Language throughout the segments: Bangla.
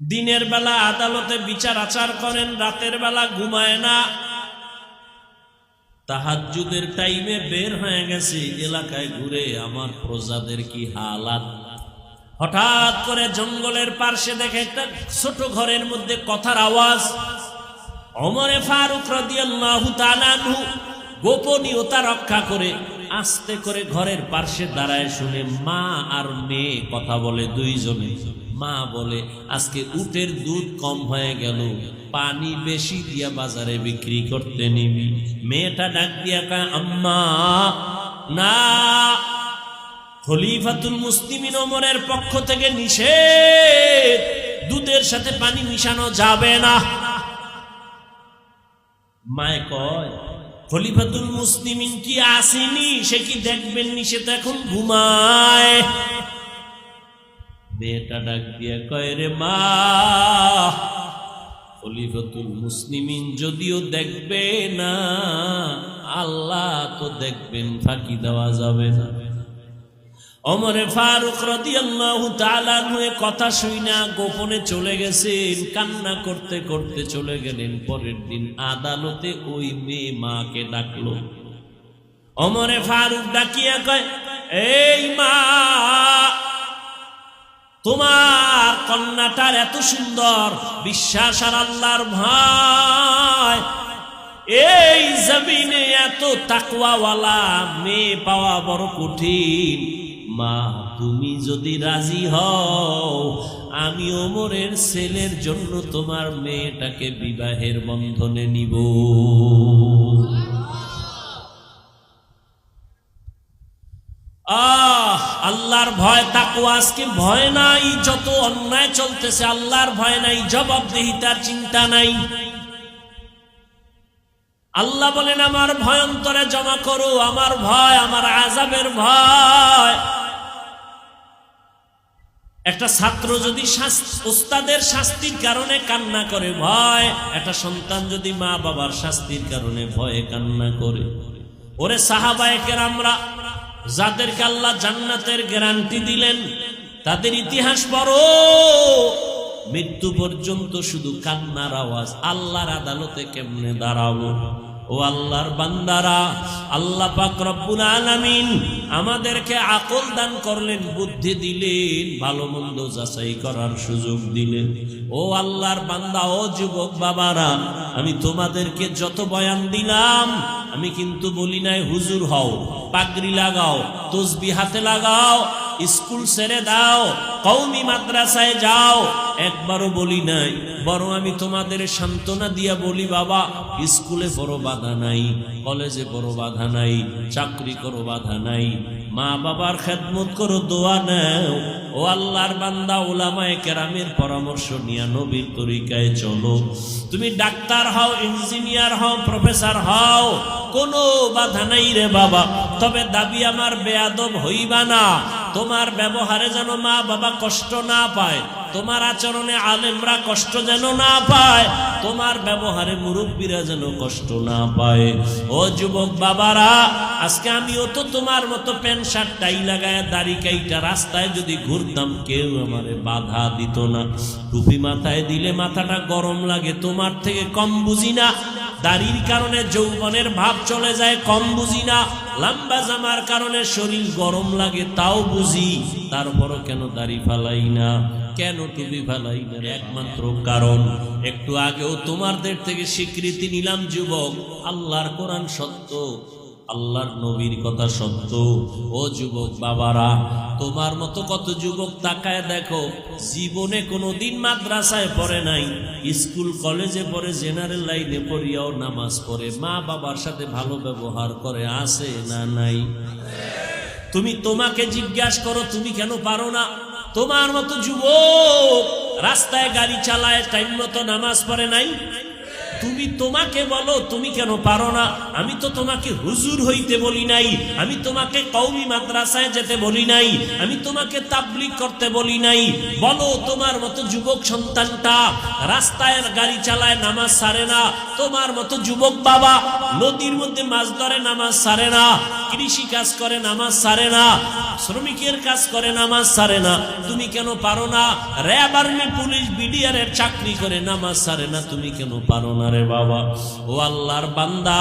দিনের বেলা আদালতে বিচার আচার করেন, রাতের বেলা ঘুমায় না। তাহাজ্জুদের টাইমে বের হয়ে গেছে এলাকায় ঘুরে, আমার প্রজাদের কি হালাত? হঠাৎ করে জঙ্গলের পার্শ্বে দেখে একটা ছোট ঘরের মধ্যে কথার আওয়াজ। অমরে ফারুক রাদিয়াল্লাহু তাআলা গোপনীয়তা রক্ষা করে আস্তে করে ঘরের পার্শ্বে দাঁড়ায় শুনে মা আর মেয়ে কথা বলে দুইজনে। মা বলে, আজকে উটের দুধ কম হয়ে গেল, পানি বেশি দিয়া বাজারে বিক্রি করতে নিবি। মেয়েটা ডাক দিয়া কয়, আম্মা, না। খলিফাতুল মুসলিমিন ওমরের পক্ষ থেকে নিষেধ, দুধের সাথে পানি মিশানো যাবে না। মায় কয় খলিফাতুল মুসলিমিন কি আসেনি? সে কি দেখবেন নি? সে তো এখন ঘুমায়। মেয়েটা ডাক দিয়া কয় রে মা, খলিফাতুল মুসলিমিন যদিও দেখবে না, আল্লাহ তো দেখবেন, ফাঁকি দেওয়া যাবে না। অমরে ফারুক রাদিয়াল্লাহু তাআলা নুয়ে কথা গোপনে চলে গেছেন। কান্না করতে করতে চলে গেলেন, পরের দিন আদালতে ওই মেয়ে মাকে ডাকলো। অমরে ফারুক ডাকিয়া কয়, এই মা, তোমার কন্যাটার এত সুন্দর, বিশ্বাস আর আল্লাহর ভয়। এই জমিনে এত তাকওয়াওয়ালা মেয়ে পাওয়া বড় কঠিন। মা, তুমি যদি রাজি হও, আমি ওমরের ছেলের জন্য তোমার মেয়েটাকে বিবাহের বন্ধনে নিব। আহ, আল্লাহর ভয় তাকুয়া আজকে ভয় নাই, যত অন্যায় চলতেছে, আল্লাহর ভয় নাই, জবাবদেহিতার চিন্তা নাই। আল্লাহ বলেন, আমার ভয় অন্তরে জমা করো, আমার ভয়, আমার আজাবের ভয়। একটা ছাত্র যদি ওস্তাদের শাস্তির কারণে কান্না করে, ভয়, একটা সন্তান যদি মা বাবার শাস্তির কারণে ভয়ে কান্না করে। ওরে সাহাবায়কের আমরা যাদেরকে আল্লাহ জান্নাতের গ্যারান্টি দিলেন, তাদের ইতিহাস বড় মৃত্যু পর্যন্ত শুধু কান্নার আওয়াজ, আল্লাহর আদালতে কেমনে দাঁড়াবো? ও আল্লাহর বান্দারা, আল্লাহ পাক রব্বুল আলামিন আমাদেরকে আকল দান করলেন, বুদ্ধি দিলেন, ভালো মন্দ যাচাই করার সুযোগ দিলেন। ও আল্লাহর বান্দা, ও যুবক বাবারা, আমি তোমাদেরকে যত বয়ান দিলাম, আমি কিন্তু বলি নাই, হুজুর হও, পাগড়ি লাগাও তসবি হাতে লাগাও স্কুল ছেড়ে দাও কৌমি মাদ্রাসায় যাও। একবারও বলি নাই, বরং আমি তোমাদের সান্ত্বনা দিয়া বলি, বাবা, স্কুলে বড় বাধা নাই, কলেজে বড় বাধা নাই, চাকরি করো বাধা নাই মা বাবার খেদমত করো, দোয়া নাও। ও আল্লাহর বান্দা ওলামায় কেরামের পরামর্শ নিয়া নবীর তরিকায় চলো। তুমি ডাক্তার হও, ইঞ্জিনিয়ার হও, প্রফেসর হও, কোনো বাধা নাই রে বাবা, তবে দাবি আমার বেয়াদব হইবা না। তোমার ব্যবহারে যেন মা বাবা কষ্ট না পায়, তোমার আচরণে আলেমরা কষ্ট যেন না পায়, তোমার ব্যবহারে মুরব্বীরা যেন কষ্ট না পায়। ও যুবক বাবারা, আজকে আমিও তো তোমার মতো প্যান্ট শার্ট টাই লাগায় দাড়ি কাইটা রাস্তায় যদি ঘুরতাম, কেউ আমারে বাধা দিত না। টুপি মাথায় দিলে মাথাটা গরম লাগে, তোমার থেকে কম বুঝি না। দাড়ির কারণে যৌবনের ভাব চলে যায়, কম বুঝি না। লম্বা জামার কারণে শরীর গরম লাগে, তাও বুঝি। তারপরও কেন দাড়ি ফালাই না? কেন টুপি ফালাই না? একমাত্র কারণ, একটু আগেও তোমাদের থেকে স্বীকৃতি নিলাম, যুবক। আল্লাহর কোরআন সত্য। আল্লাহর নবীর কথা সত্য। ও যুবক বাবারা, তোমার মতো কত যুবক তাকায় দেখো, জীবনে কোনোদিন মাদ্রাসায় পড়ে নাই, স্কুল, কলেজে পড়ে, জেনারেল লাইনে পড়িয়াও নামাজ পড়ে। মা বাবার সাথে ভালো ব্যবহার করে আসে না নাই? তুমি তোমাকে জিজ্ঞাসা করো, তুমি কেন পারো না? তোমার মতো যুবক রাস্তায় গাড়ি চালায়, টাইম মতো নামাজ পড়ে নাই? তুমি তোমাকে বলো, তুমি কেন পারো না? আমি তো তোমাকে হুজুর হইতে বলি নাই, আমি তোমাকে কৌমি মাদ্রাসায় যেতে বলি নাই, আমি তোমাকে তাবলিগ করতে বলি নাই। বলো, তোমার মতো যুবক সন্তানটা রাস্তায় গাড়ি চালায় নামাজ সারে না, তোমার মতো যুবক বাবা নদীর মধ্যে মাছ ধরে নামাজ সারে না, কৃষি কাজ করে নামাজ সারে না, শ্রমিকের কাজ করে নামাজ সারে না, তুমি কেন পারো না? র্যাব আর্মি, পুলিশ বিডিআর এর চাকরি করে নামাজ সারে না, তুমি কেন পারো না? রে বাবা, ও আল্লাহর বান্দা,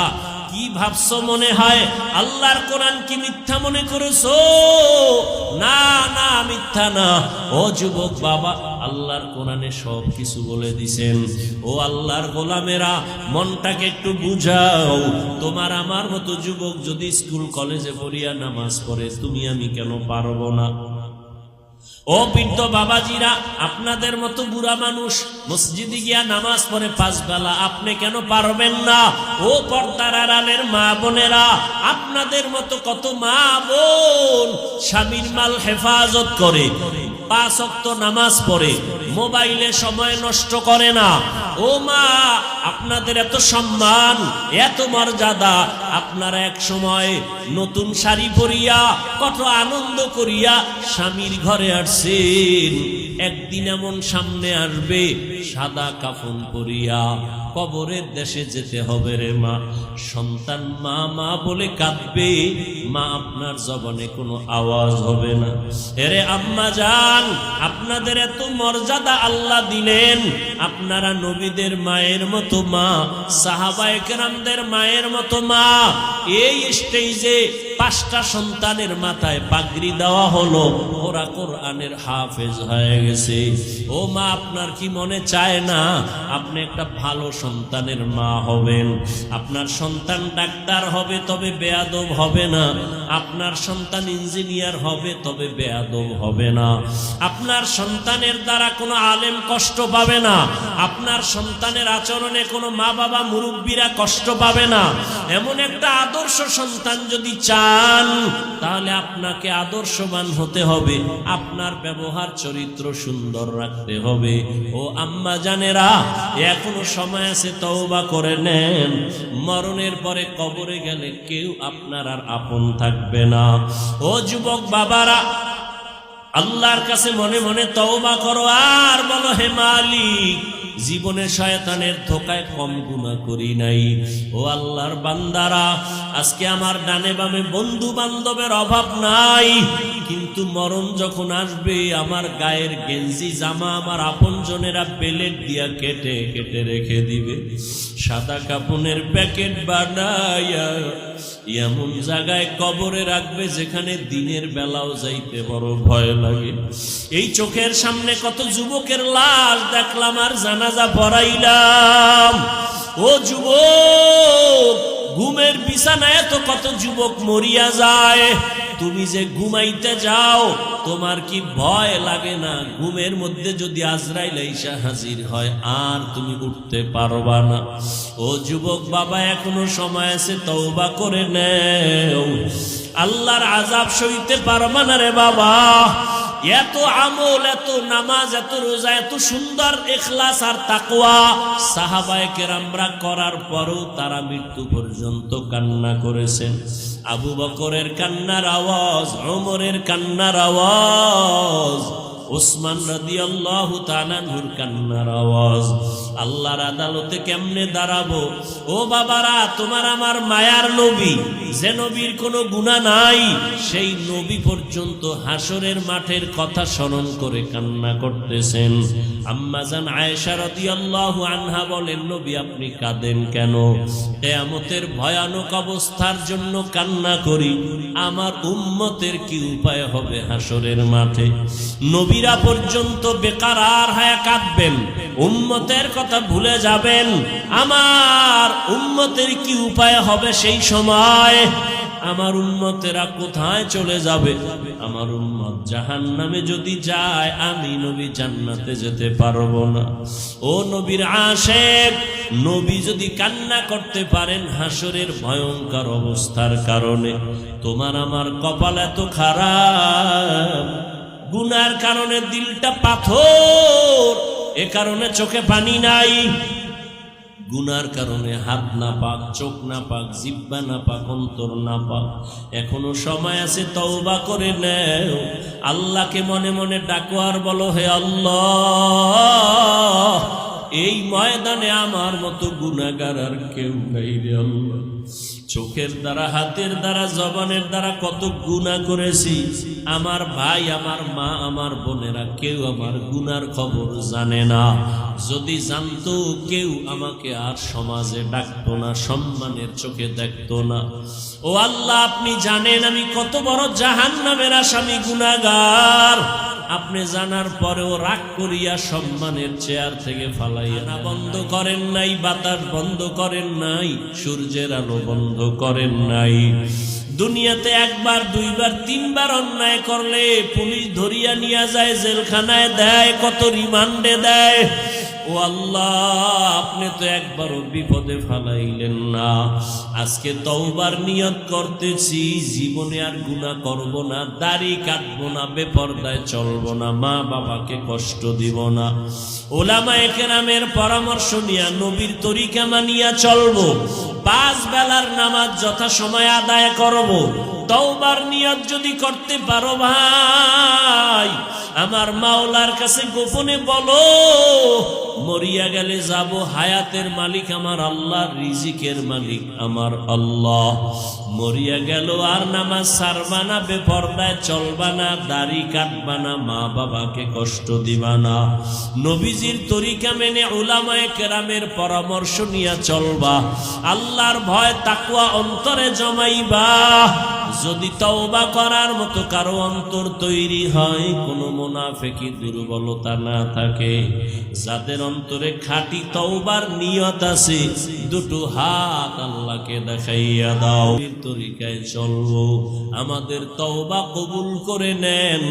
কি ভাবছ মনে হয়? আল্লাহর কোরআন কি মিথ্যা মনে করেছ? না না, মিথ্যা না। ও যুবক বাবা, আল্লাহর কোরআনে সব কিছু বলে দিছেন। ও আল্লাহর গোলামেরা, মনটাকে একটু বুঝাও। তোমার আমার মতো যুবক যদি স্কুল, কলেজে পড়িয়া নামাজ পড়ে, তুমি আমি কেন পারব না? ও বৃদ্ধ বাবাজিরা, আপনাদের মতো বুড়া মানুষ মসজিদে গিয়া নামাজ পড়ে পাঁচ বেলা, আপনি কেন পারবেন না? ও পর্দার আড়ালের মা বোনেরা, আপনাদের মতো কত মা বোন স্বামীর মাল হেফাজত করে, পাঁচ অক্ত নামাজ পড়ে। মোবাইলে সময় নষ্ট করে না। ও মা, আপনাদের এত সম্মান, এত মর্যাদা, আপনারা এক সময় নতুন শাড়ি পরিয়া, কত আনন্দ করিয়া স্বামীর ঘরে আসছেন। একদিন এমন সামনে আসবে, সাদা কাফন পরিয়া, কবরের দেশে যেতে হবে রে মা। সন্তান মা মা বলে কাঁদবে, মা আপনার জবানে কোনো আওয়াজ হবে না। এরে আম্মা যান আপনাদের এত মর্যাদা আল্লাহ দিলেন। আপনারা নবীদের মায়ের মতো মা সাহাবায়ে কেরামদের মায়ের মতো মা। এই স্টেজে পাঁচটা সন্তানের মাথায় পাগড়ি দেওয়া হলো, ওরা কোরআনের হাফেজ হয়ে গেছে। ও মা, আপনার কি মনে চায় না? আপনি একটা ভালো সন্তানের মা হবেন। আপনার সন্তান ডাক্তার হবে, তবে বেয়াদব হবে না। আপনার সন্তান ইঞ্জিনিয়ার হবে, তবে বেয়াদব হবে না। আপনার সন্তানের দ্বারা কোনো আলেম কষ্ট পাবে না। আপনার সন্তানের আচরণে কোনো মা বাবা মুরব্বীরা কষ্ট পাবে না। এমন একটা আদর্শ সন্তান যদি চান তাহলে আপনাকে আদর্শবান হতে হবে। আপনার ব্যবহার চরিত্র সুন্দর রাখতে হবে। ও আম্মা জানেরা, এখনও সময় আছে, তওবা করে নেন। মরণের পরে কবরে গেলে কেউ আপনার আর আপন থাকবে না। ও যুবক বাবারা, আল্লাহর কাছে মনে মনে তওবা করো আর বলো, হে মালিক জীবনে শয়তানের ধোকায় কম গুণা করি নাই। ও আল্লাহর বান্দারা, আজকে আমার ডানে বামে বন্ধু বান্ধবের অভাব নাই। কিন্তু মরণ যখন আসবে, আমার গায়ের গেঞ্জি জামা আমার আপনজনেরা বেলেট দিয়া কেটে কেটে রেখে দিবে। সাদা কাপনের প্যাকেট বানাইয়া এমন জায়গায় কবরে রাখবে যেখানে দিনের বেলাও যাইতে বড় ভয় লাগে। এই চোখের সামনে কত যুবকের লাশ দেখলাম আর জানাজা পড়াইলাম ও যুবক, ঘুমের বিছানায় তো কত যুবক মরিয়া যায়। তুমি যে ঘুমাইতে যাও, তোমার কি ভয় লাগে না? ঘুমের মধ্যে যদি আজরাইল ঈশা হাজির হয়, আর তুমি উঠতে পারবা না। ও যুবক বাবা, এখনও সময় আছে, তওবা করে নেও। আল্লাহর আজাব সইতে পারবা না রে বাবা। এত আমল, এত নামাজ, এত রোজা, এত সুন্দর এখলাস আর তাকওয়া সাহাবায়ে কেরামরা করার পরও তারা মৃত্যু পর্যন্ত কান্না করেছেন। আবু বকরের কান্নার আওয়াজ অমরের কান্নার আওয়াজ। ওসমান তাআলার কান্নার আওয়াজ, আল্লাহর আদালতে কেমনে দাঁড়াবো? ও বাবারা, তোমার আমার মায়ার নবী, যে নবীর কোনো গুনাহ নাই, সেই নবী পর্যন্ত হাসরের মাঠের কথা স্মরণ করে কান্না করতেছেন। আম্মাজান আয়েশা রাদিয়াল্লাহু আনহা বলেন, নবী, আপনি কাঁদেন কেন? কিয়ামতের ভয়ানক অবস্থার জন্য কান্না করি। আমার উম্মতের কি উপায় হবে হাসরের মাঠে? নবীরা পর্যন্ত বেকার আর হায়া কাঁদবেন। উম্মতের কথা ভুলে যাবেন। আমার উম্মতের কি উপায় হবে সেই সময়? আমার উন্মতেরা কোথায় চলে যাবে? আমার উন্মত জাহান নামে যদি যায়, আমি নবী জান্নাতে যেতে পারব না। ও নবীর আশেক, নবী যদি কান্না করতে পারেন হাসরের ভয়ঙ্কর অবস্থার কারণে। তোমার আমার কপাল এত খারাপ। গুনার কারণে দিলটা পাথর, এ কারণে চোখে পানি নাই। গুনার কারণে হাত না পাক, চোখ না পাক, জিব্বা না পাক, অন্তর না পাক, এখনও সময় আছে তওবা করে নেও। আল্লাহকে মনে মনে ডাকো আর বলো, হে আল্লাহ, এই ময়দানে আমার মতো গুনাগার আর কেউ নাই রে আল্লাহ। চোখের দ্বারা, হাতের দ্বারা, জবানের দ্বারা কত গুণা করেছি। আমার ভাই, আমার মা, আমার বোনেরা কেউ আমার গুনার খবর জানে না। যদি জানতো, কেউ আমাকে আর সমাজে ডাকতো না, সম্মানের চোখে দেখতো না। ও আল্লাহ, আপনি জানেন আমি কত বড় জাহান নামের আসামি গুনাগার আপনি জানার পরেও রাগ করিয়া সম্মানের চেয়ার থেকে ফালাইয়া না বন্ধ করেন নাই বাতাস বন্ধ করেন নাই সূর্যের আলো বন্ধ করেন নাই। দুনিয়াতে একবার দুইবার তিনবার অন্যায় করলে পুলিশ ধরিয়া নিয়ে যায় জেলখানায় দেয় কত রিমান্ডে দেয়। ও আল্লাহ, আপনি তো একবারও বিপদে ফালাইলেন না। আজকে তওবার নিয়ত করতেছি, জীবনে আর গুনা করব না, দাড়ি কাটব না, বেপরদায় চলব না, মা বাবাকে কষ্ট দিব না। ওলামা একেরামের পরামর্শ নিয়া নবীর তরিকা মানিয়া চলবো। পাঁচ বেলার নামাজ যথা সময় আদায় করব। তওবার নিয়ত যদি করতে পারো ভাই, আমার মাওলার কাছে গোপনে বলো, মরিয়া গেলে যাব, হায়াতের মালিক আমার আল্লাহ, রিজিকের মালিক আমার আল্লাহ। মরিয়া গেল আর নামাজ সারবা না, বেপর্দায় চলবা না, দাড়ি কাটবা না মা বাবাকে কষ্ট দিবা না। নবীজির তরিকা মেনে ওলামায়ে কেরামের পরামর্শ নিয়ে চলবা। আল্লাহর ভয় তাকুয়া অন্তরে জমাইবা। যদি তওবা করার মতো কারও অন্তর তৈরি হয়, কোনো মোনাফেকি দুর্বলতা না থাকে। যাদের অন্তরে খাঁটি তওবার নিয়ত আছে, দুটো হাত আল্লাহকে দেখাইয়া দাও। তরিকায় চলবো। আমাদের তওবা কবুল করে নেন।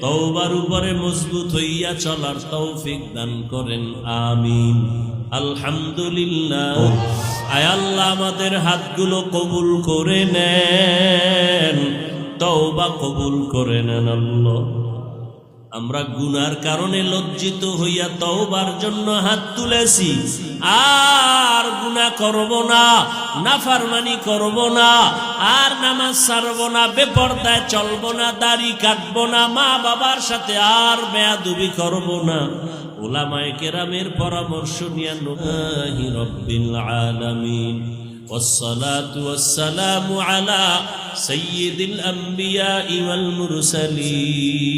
তওবার উপরে মজবুত হইয়া চলার তৌফিক দান করেন। আমিন। আলহামদুলিল্লাহ। আয় আল্লাহ আমাদের হাতগুলো কবুল করে নেন তওবা কবুল করে নেন আল্লাহ। আমরা গুনার কারণে লজ্জিত হইয়া তওবার জন্য হাত তুলেছি আর গুনাহ করব না নাফারমানি করব না আর নামাজ ছাড়ব না বেপরদায় চলব না দাড়ি কাটব না মা বাবার সাথে আর বেয়াদুবি করব না ওলামায়ে কেরামের পরামর্শ নিয়ে নবী রব্বিল আলামিন والصلاة والسلام على سيد الأنبياء والمرسلين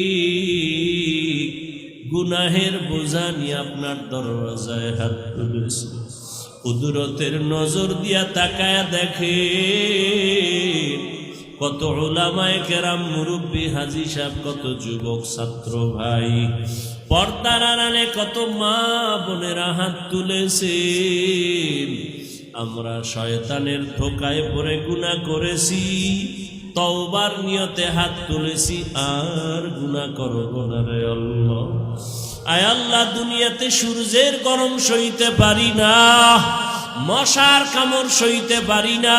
গুনাহের বোঝা নিয়ে আপনার দরওয়াজায় হাত তুলেছে। কুদরতের নজর দিয়া তাকায়া দেখে কত ওলামায় কেরাম মুরব্বী হাজি সাহেব, কত যুবক ছাত্র ভাই। পর্দার আড়ালে কত মা বোনেরা হাত তুলেছে আমরা শয়তানের ধোকায় পরে গুণা করেছি। তওবার নিয়তে হাত তুলেছি, আর গুণা করব না রে আল্লাহ। আয় আল্লাহ, দুনিয়াতে সূর্যের গরম সইতে পারি না, মশার কামড় সইতে পারি না।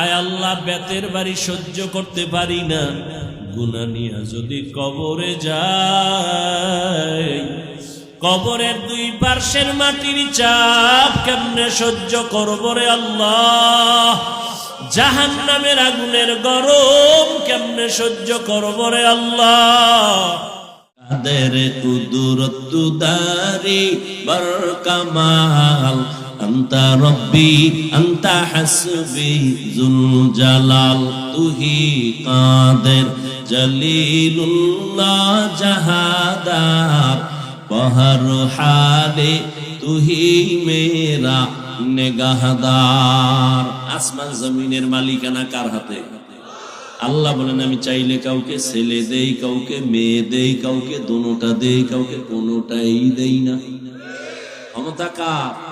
আয় আল্লাহ, বেতের বাড়ি সহ্য করতে পারি না গুনা নিয়া যদি কবরে যায় কবরের দুই পার্শ্বের মাটির চাপ কেমনে সহ্য করব রে আল্লাহ? জাহান নামের আগুনের গরম কেমনে সহ্য করব রে আল্লাহ? কাদের কুদুরত দারি বর কামাল আন্তা রব্বি, আন্তা হাসবি জুল জালাল তুহি কাদের জলিলুল্লাহ জাহাদার? বহর হালে তুহি মেরা নেগাহদার। আসমান জমিনের মালিকানা কার হাতে? আল্লাহ বলেন, আমি চাইলে কাউকে ছেলে দেই, কাউকে মেয়ে দেই, কাউকে দোনোটা দেই, কাউকে কোনোটাই দেই না। ক্ষমতা কার?